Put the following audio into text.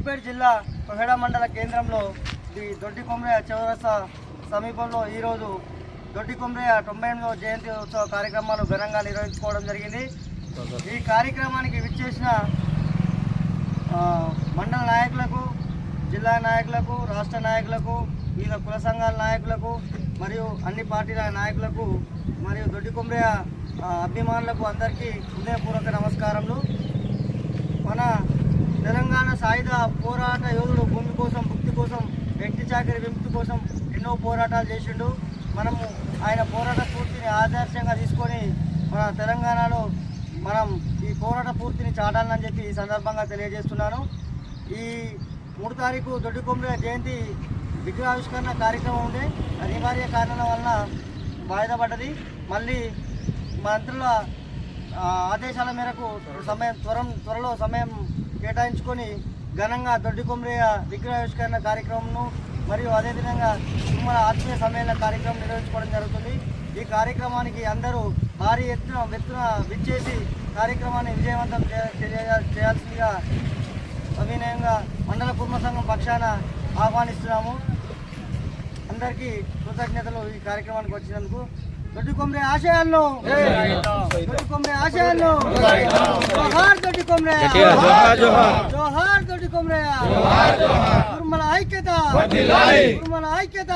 సిద్దిపేట జిల్లా కొహెడ మండల కేంద్రంలో ది దొడ్డి కొమ్రయ్య చౌరస సమీపంలో ఈరోజు దొడ్డి కొమ్రయ్య తొంభై ఎనిమిదవ జయంతి ఉత్సవ కార్యక్రమాలు ఘనంగా నిర్వహించుకోవడం జరిగింది. ఈ కార్యక్రమానికి విచ్చేసిన మండల నాయకులకు జిల్లా నాయకులకు రాష్ట్ర నాయకులకు వివిధ కుల సంఘాల నాయకులకు మరియు అన్ని పార్టీల నాయకులకు మరియు దొడ్డి కొమ్రయ్య అభిమానులకు అందరికీ హృదయపూర్వక నమస్కారములు. సాయుధ పోరాట యోధుడు భూమి కోసం భుక్తి కోసం వ్యక్తి చాకరి విముక్తి కోసం ఎన్నో పోరాటాలు చేసిండు. మనము ఆయన పోరాట స్ఫూర్తిని ఆదర్శంగా తీసుకొని మన తెలంగాణలో మనం ఈ పోరాట పూర్తిని చాటాలని చెప్పి ఈ సందర్భంగా తెలియజేస్తున్నాను. ఈ మూడు తారీఖు దొడ్డికొమ్మిల జయంతి విగ్రహావిష్కరణ కార్యక్రమం ఉండే. అనివార్య కారణాల వలన వాయిదా పడ్డది. మళ్ళీ మంత్రుల ఆదేశాల మేరకు సమయం త్వరం త్వరలో సమయం కేటాయించుకొని ఘనంగా దొడ్డి కొమ్రయ్య విగ్రహావిష్కరణ కార్యక్రమంను మరియు అదేవిధంగా తుమ్మల ఆత్మీయ సమ్మేళన కార్యక్రమం నిర్వహించుకోవడం జరుగుతుంది. ఈ కార్యక్రమానికి అందరూ భారీ ఎత్తున ఎత్తున విచ్చేసి కార్యక్రమాన్ని విజయవంతం చేయ- చేయాల్సిందిగా అభినయంగా మండల కుర్మ సంఘం పక్షాన ఆహ్వానిస్తున్నాము. అందరికీ కృతజ్ఞతలు ఈ కార్యక్రమానికి వచ్చినందుకు. దొడ్డి కొమ్రే ఆశయాలను దొడ్డి కొమ్రే ఆశయాలను జోహార్ దొడ్డి కొమ్రే. జోహార్ దొడ్డి కొమ్రే. కుర్మల ఐక్యత. కుర్మల ఐక్యత.